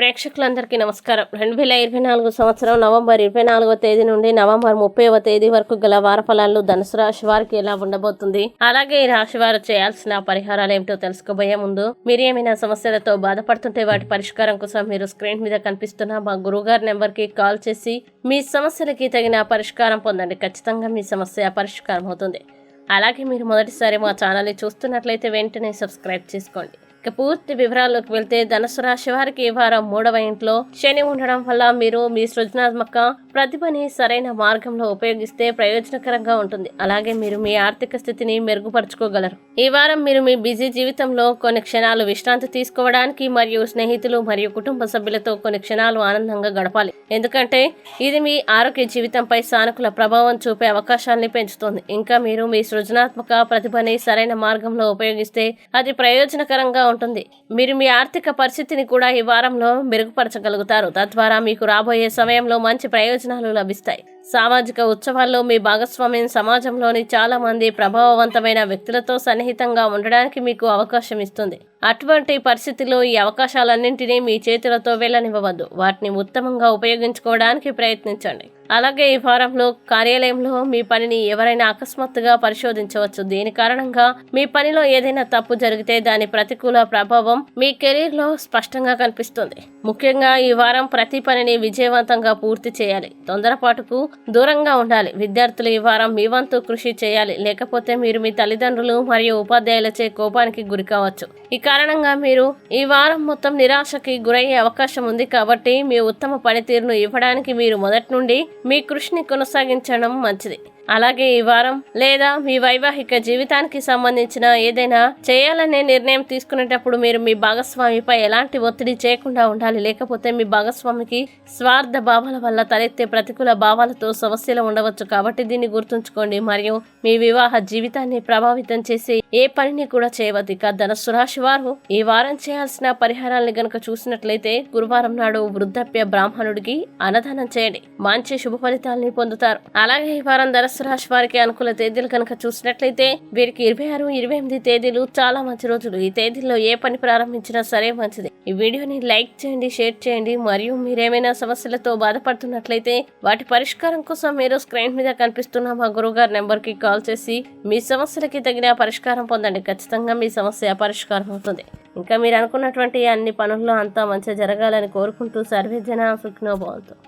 ప్రేక్షకులందరికీ నమస్కారం. రెండు వేల ఇరవై నాలుగు సంవత్సరం నవంబర్ ఇరవై నాలుగవ తేదీ నుండి నవంబర్ ముప్పైవ తేదీ వరకు గల వార ఫలాలు ధనుసు రాశి వారికి ఎలా ఉండబోతుంది? అలాగే ఈ రాశి వారు చేయాల్సిన పరిహారాలు ఏమిటో తెలుసుకోబోయే ముందు మీరు ఏమైనా సమస్యలతో బాధపడుతుంటే వాటి పరిష్కారం కోసం మీరు స్క్రీన్ మీద కనిపిస్తున్న మా గురుగారి నెంబర్కి కాల్ చేసి మీ సమస్యలకి తగిన పరిష్కారం పొందండి. ఖచ్చితంగా మీ సమస్య పరిష్కారం అవుతుంది. అలాగే మీరు మొదటిసారి మా ఛానల్ని చూస్తున్నట్లయితే వెంటనే సబ్స్క్రైబ్ చేసుకోండి. ఇక పూర్తి వివరాల్లోకి వెళ్తే ధనుసు రాశి వారికి ఈ వారం మూడవ ఇంట్లో శని ఉండడం వల్ల మీరు మీ సృజనాత్మక ప్రతిభని సరైన మార్గంలో ఉపయోగిస్తే ప్రయోజనకరంగా ఉంటుంది. అలాగే మీరు మీ ఆర్థిక స్థితిని మెరుగుపరుచుకోగలరు. ఈ వారం మీరు మీ బిజీ జీవితంలో కొన్ని క్షణాలు విశ్రాంతి తీసుకోవడానికి మరియు స్నేహితులు మరియు కుటుంబ సభ్యులతో కొన్ని క్షణాలు ఆనందంగా గడపాలి. ఎందుకంటే ఇది మీ ఆరోగ్య జీవితంపై సానుకూల ప్రభావం చూపే అవకాశాన్ని పెంచుతుంది. ఇంకా మీరు మీ సృజనాత్మక ప్రతిభని సరైన మార్గంలో ఉపయోగిస్తే అది ప్రయోజనకరంగా ఉంటుంది. మీరు మీ ఆర్థిక పరిస్థితిని కూడా ఈ వారంలో మెరుగుపరచగలుగుతారు. తద్వారా మీకు రాబోయే సమయంలో మంచి ప్రయోజనాలు లభిస్తాయి. సామాజిక ఉత్సవాల్లో మీ భాగస్వామ్యం సమాజంలోని చాలామంది ప్రభావవంతమైన వ్యక్తులతో సన్నిహితంగా ఉండడానికి మీకు అవకాశం ఇస్తుంది. అటువంటి పరిస్థితిలో ఈ అవకాశాలన్నింటినీ మీ చేతులతో వెళ్ళనివ్వవద్దు. వాటిని ఉత్తమంగా ఉపయోగించుకోవడానికి ప్రయత్నించండి. అలాగే ఈ వారంలో కార్యాలయంలో మీ పనిని ఎవరైనా అకస్మాత్తుగా పరిశోధించవచ్చు. దీని కారణంగా మీ పనిలో ఏదైనా తప్పు జరిగితే దాని ప్రతికూల ప్రభావం మీ కెరీర్లో స్పష్టంగా కనిపిస్తుంది. ముఖ్యంగా ఈ వారం ప్రతి పనిని విజయవంతంగా పూర్తి చేయాలి. తొందరపాటుకు దూరంగా ఉండాలి. విద్యార్థులు ఈ వారం మీ వంతు కృషి చేయాలి. లేకపోతే మీరు మీ తల్లిదండ్రులు మరియు ఉపాధ్యాయులచే కోపానికి గురి కావచ్చు ఈ కారణంగా మీరు ఈ వారం మొత్తం నిరాశకి గురయ్యే అవకాశం ఉంది కాబట్టి మీ ఉత్తమ పనితీరును ఇవ్వడానికి మీరు మొదటి నుండి మీ కృషిని కొనసాగించడం మంచిది. అలాగే ఈ వారం లేదా మీ వైవాహిక జీవితానికి సంబంధించిన ఏదైనా చేయాలనే నిర్ణయం తీసుకునేటప్పుడు మీరు మీ భాగస్వామిపై ఎలాంటి ఒత్తిడి చేయకుండా ఉండాలి? లేకపోతే మీ భాగస్వామికి స్వార్థ భావాల వల్ల తలెత్తే ప్రతికూల భావాలతో సమస్యలు ఉండవచ్చు కాబట్టి దీన్ని గుర్తుంచుకోండి. మరియు మీ వివాహ జీవితాన్ని ప్రభావితం చేసే ఏ పనిని కూడా చేయవద్దు. ఇక ధనస్సు రాశి వారు ఈ వారం చేయాల్సిన పరిహారాలను గనుక చూసినట్లయితే గురువారం నాడు వృద్ధాప్య బ్రాహ్మణుడికి అన్నదానం చేయండి. మంచి శుభ ఫలితాలని పొందుతారు. అలాగే ఈ వారం ధనస్సు మేషరాశి వారికి అనుకూల తేదీలు కనుక చూసినట్లయితే వీరికి ఇరవై ఆరు ఇరవై ఎనిమిది తేదీలు చాలా మంచి రోజులు. ఈ తేదీల్లో ఏ పని ప్రారంభించినా సరే మంచిది. ఈ వీడియోని లైక్ చేయండి షేర్ చేయండి. మరియు మీరేమైనా సమస్యలతో బాధపడుతున్నట్లయితే వాటి పరిష్కారం కోసం మీరు స్క్రీన్ మీద కనిపిస్తున్న మా గురువుగారి నెంబర్కి కాల్ చేసి మీ సమస్యలకి తగిన పరిష్కారం పొందండి. ఖచ్చితంగా మీ సమస్య పరిష్కారం అవుతుంది. ఇంకా మీరు అనుకున్నటువంటి అన్ని పనుల్లో అంతా మంచిగా జరగాలని కోరుకుంటూ సర్వేజన సుఖ్నో బాగుంటుంది